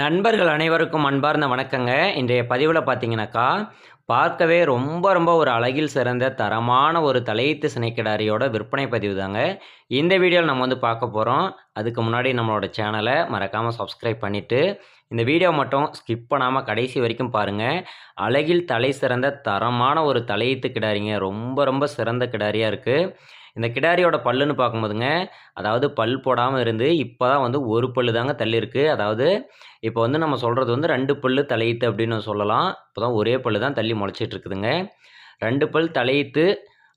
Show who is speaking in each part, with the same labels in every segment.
Speaker 1: நண்பர்கள் அனைவருக்கும் அன்பார்ந்த வணக்கங்க. இன்றைய பதிவில் பார்த்தீங்கன்னாக்கா பார்க்கவே ரொம்ப ரொம்ப ஒரு அழகில் சிறந்த தரமான ஒரு தலையீத்து சினைக்கிடாரியோட விற்பனை பதிவு தாங்க இந்த வீடியோவில் நம்ம வந்து பார்க்க போகிறோம் அதுக்கு முன்னாடி நம்மளோட சேனலை மறக்காமல் சப்ஸ்கிரைப் பண்ணிவிட்டு இந்த வீடியோ மட்டும் ஸ்கிப் பண்ணாமல் கடைசி வரைக்கும் பாருங்கள் அழகில் தலை சிறந்த தரமான ஒரு தலையீத்து கிடாரிங்க. ரொம்ப ரொம்ப சிறந்த கிடாரியாக இருக்குது இந்த கிடாரியோட பல்லுன்னு பார்க்கும்போதுங்க அதாவது பல் போடாமல் இருந்து இப்போ தான் வந்து ஒரு பல்லு தாங்க தள்ளியிருக்கு. அதாவது இப்போ வந்து நம்ம சொல்கிறது வந்து ரெண்டு பல்லு தலையித்து அப்படின்னு சொல்லலாம். இப்போ தான் ஒரே பல்லு தான் தள்ளி முளைச்சிட்டு இருக்குதுங்க ரெண்டு பல் தலையித்து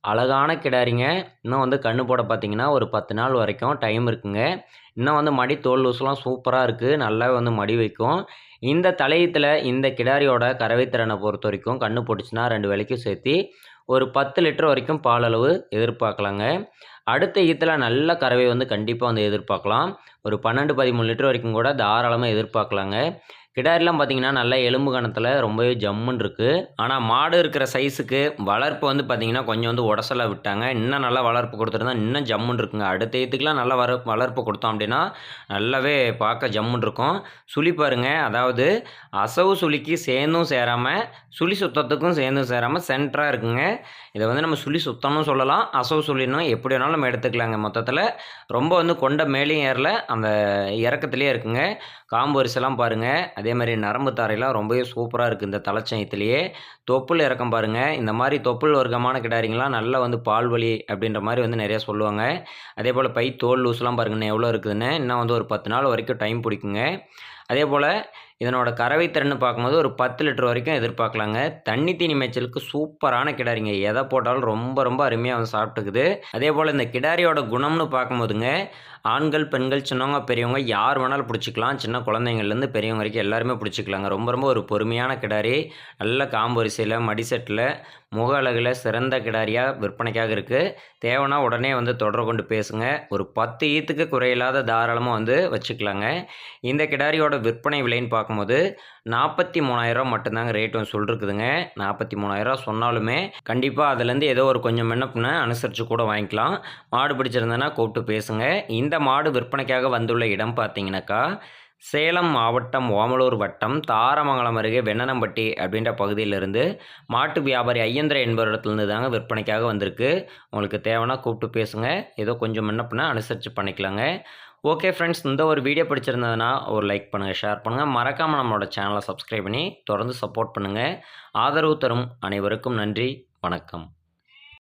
Speaker 1: அழகான கிடாரிங்க. இன்னும் வந்து கண்ணு போட பார்த்தீங்கன்னா ஒரு பத்து நாள் வரைக்கும் டைம் இருக்குங்க. இன்னும் வந்து மடி தோல் லூஸ்லாம் சூப்பராக இருக்குது நல்லா வந்து மடி வைக்கும். இந்த தலையத்தில் இந்த கிடாரியோட கறவைத்திறனை பொறுத்த வரைக்கும் கண்ணு போட்டுச்சுன்னா ரெண்டு வேலைக்கும் சேர்த்து ஒரு பத்து லிட்டர் வரைக்கும் பாலளவு எதிர்பார்க்கலாங்க. அடுத்த ஈத்தில் நல்ல கறவை வந்து கண்டிப்பாக வந்து எதிர்பார்க்கலாம். ஒரு பன்னெண்டு பதிமூணு லிட்டர் வரைக்கும் கூட தாராளமாக எதிர்பார்க்கலாங்க. கிடாரிலாம் பார்த்தீங்கன்னா நல்ல எலும்பு கணத்தில் ரொம்பவே ஜம்முன்னு இருக்குது ஆனால் மாடு இருக்கிற சைஸுக்கு வளர்ப்பு வந்து பார்த்தீங்கன்னா கொஞ்சம் வந்து உடசலாக விட்டாங்க. இன்னும் நல்லா வளர்ப்பு கொடுத்துருந்தா இன்னும் ஜம்முன்னு இருக்குங்க. அடுத்த இதுக்கெலாம் நல்லா வர வளர்ப்பு கொடுத்தோம் அப்படின்னா நல்லாவே பார்க்க ஜம்முன்னு இருக்கும். சுழி பாருங்க. அதாவது அசவு சுழிக்கு சேர்ந்தும் சேராமல் சுழி சுத்தத்துக்கும் சேர்ந்தும் சேராமல் சென்டராக இருக்குங்க. இதை வந்து நம்ம சுழி சுத்தம்னு சொல்லலாம். அசவு சுழினும் எப்படி வேணாலும் நம்ம எடுத்துக்கலாங்க மொத்தத்தில். ரொம்ப வந்து கொண்ட மேலேயும் ஏறல. அந்த இறக்கத்துலேயே இருக்குங்க. காம்பு வரிசெல்லாம் பாருங்கள் அதே அதே மாதிரி நரம்பு தாரையெல்லாம் ரொம்பவே சூப்பராக இருக்குது இந்த தலைச்சயத்துலேயே. தொப்புள் இறக்கம் பாருங்கள் இந்த மாதிரி தொப்புள் வர்க்கமான கிடாரிங்கெலாம் நல்லா வந்து பால் வலி அப்படின்ற மாதிரி வந்து நிறையா சொல்லுவாங்க. அதே போல் பை தோல் லூஸ்லாம் பாருங்கண்ணே எவ்வளோ இருக்குதுன்னு. இன்னும் வந்து ஒரு பத்து நாள் வரைக்கும் டைம் பிடிக்குங்க. அதே போல் இதனோட கறவை திறன்னு பார்க்கும்போது ஒரு பத்து லிட்டர் வரைக்கும் எதிர்பார்க்கலாங்க. தண்ணி தீனி மேய்ச்சலுக்கு சூப்பரான கிடாரிங்க. எதை போட்டாலும் ரொம்ப ரொம்ப அருமையாக வந்து சாப்பிட்டுக்குது. அதே போல் இந்த கிடாரியோட குணம்னு பார்க்கும்போதுங்க ஆண்கள் பெண்கள் சின்னவங்க பெரியவங்க யார் வேணாலும் பிடிச்சிக்கலாம். சின்ன குழந்தைங்கள்லேருந்து பெரியவங்க வரைக்கும் எல்லாருமே பிடிச்சிக்கலாங்க. ரொம்ப ரொம்ப ஒரு பொறுமையான கிடாரி. நல்ல காம்பரிசையில் மடிசெட்டில் முக அழகில் சிறந்த கிடாரியாக விற்பனைக்காக இருக்குது தேவைன்னா உடனே வந்து தொடர்பு கொண்டு பேசுங்க. ஒரு பத்து ஈத்துக்கு குறையில்லாத தாராளமாக வந்து வச்சுக்கலாங்க. இந்த கிடாரியோட விற்பனை விலைன்னு பார்க்கும்போது நாற்பத்தி மூணாயிரம் மட்டும்தாங்க ரேட் வந்து சொல்லிருக்குதுங்க. நாற்பத்தி மூணாயிரம் சொன்னாலுமே கண்டிப்பாக அதுலேருந்து ஏதோ ஒரு கொஞ்சம் என்ன அனுசரித்து கூட வாங்கிக்கலாம். மாடு பிடிச்சிருந்தேன்னா கூப்பிட்டு பேசுங்க. இந்த மாடு விற்பனைக்காக வந்துள்ள இடம் பார்த்தீங்கன்னாக்கா சேலம் மாவட்டம் ஓமலூர் வட்டம் தாரமங்கலம் அருகே வெண்ணனம்பட்டி அப்படின்ற பகுதியிலிருந்து மாட்டு வியாபாரி ஐயந்திர என்பவரிடத்துலேருந்து தாங்க விற்பனைக்காக வந்திருக்கு. உங்களுக்கு தேவைன்னா கூப்பிட்டு பேசுங்க. ஏதோ கொஞ்சம் என்ன பண்ணால் அனுசரித்து பண்ணிக்கலாங்க. ஓகே ஃப்ரெண்ட்ஸ் இந்த ஒரு வீடியோ பிடிச்சிருந்ததுன்னா ஒரு லைக் பண்ணுங்கள் ஷேர் பண்ணுங்கள் மறக்காமல் நம்மளோட சேனலை சப்ஸ்கிரைப் பண்ணி தொடர்ந்து சப்போர்ட் பண்ணுங்கள் ஆதரவு தரும் அனைவருக்கும் நன்றி வணக்கம்.